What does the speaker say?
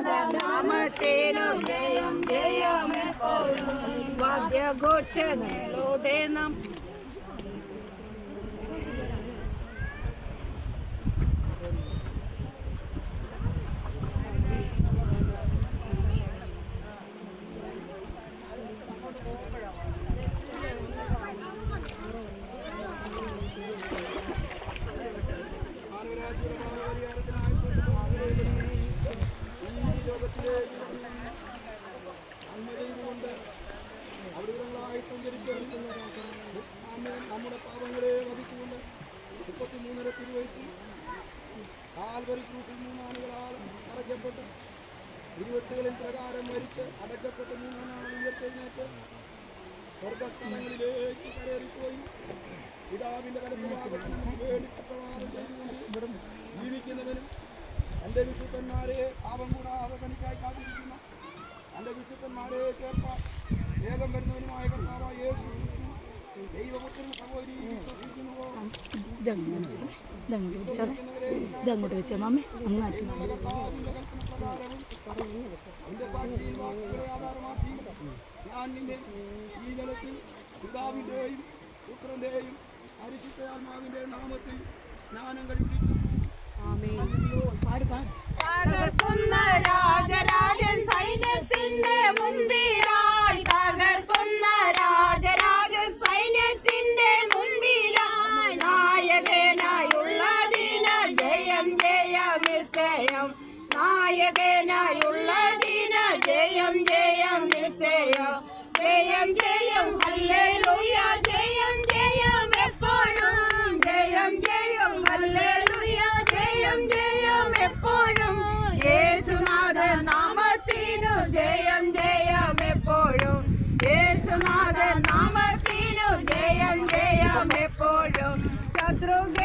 നാമത്തേനു ജയം ജയം എപ്പോഴും വാദ്യഘോഷങ്ങളോടെ നാം നമ്മുടെ പാപങ്ങളെ വധിച്ചുകൊണ്ട് മുപ്പത്തിമൂന്നര തിരുവയസ്സിൽ കാൽവരി ക്രൂസിൽ മൂന്നാളുകളാൽ അടയ്ക്കപ്പെട്ട് ഇരുപത്തുകളിൽ പ്രകാരം മരിച്ച് അടയ്ക്കപ്പെട്ട് മൂന്നാൾ ഉയർത്തെഴുന്നേറ്റ് സ്വർഗസ്ഥലങ്ങളിലേക്ക് കയറിപ്പോയി സുപ്രഭാതം ചെയ്തുകൊണ്ട് ജീവിക്കുന്നവനും എന്റെ വിശുദ്ധന്മാരെ പാപം കൂടാതെ തനിക്കായി കാത്തിരിക്കുന്ന എന്റെ വിശുദ്ധന്മാരെ കേൾപ്പാൻ വേഗം വരുന്നവനുമായ കർത്താവായ യേശു ദൈവപുത്രൻ സഹോദരി ഇതങ്ങോട്ട് വെച്ചാൽ ഇതങ്ങോട്ട് അങ്ങാട്ട് ഞാൻ നിന്നെ ഈ ജലത്തിൽ നാമത്തിൽ സ്നാനം നിശ്ചയം നായകനായുള്ളതിനാൽ ജയം ജയം നിശ്ചയോ. ജയം ജയം ഹല്ലേലൂയ ജയം ജയം എപ്പോഴും. ജയം ജയം ഹല്ലേലൂയ ജയം ജയം എപ്പോഴും. യേശുനാഥ നാമത്തിനു ജയം ജയം എപ്പോഴും. യേശുനാഥ നാമത്തിനു ജയം ജയം എപ്പോഴും. ശത്രുഘ്ന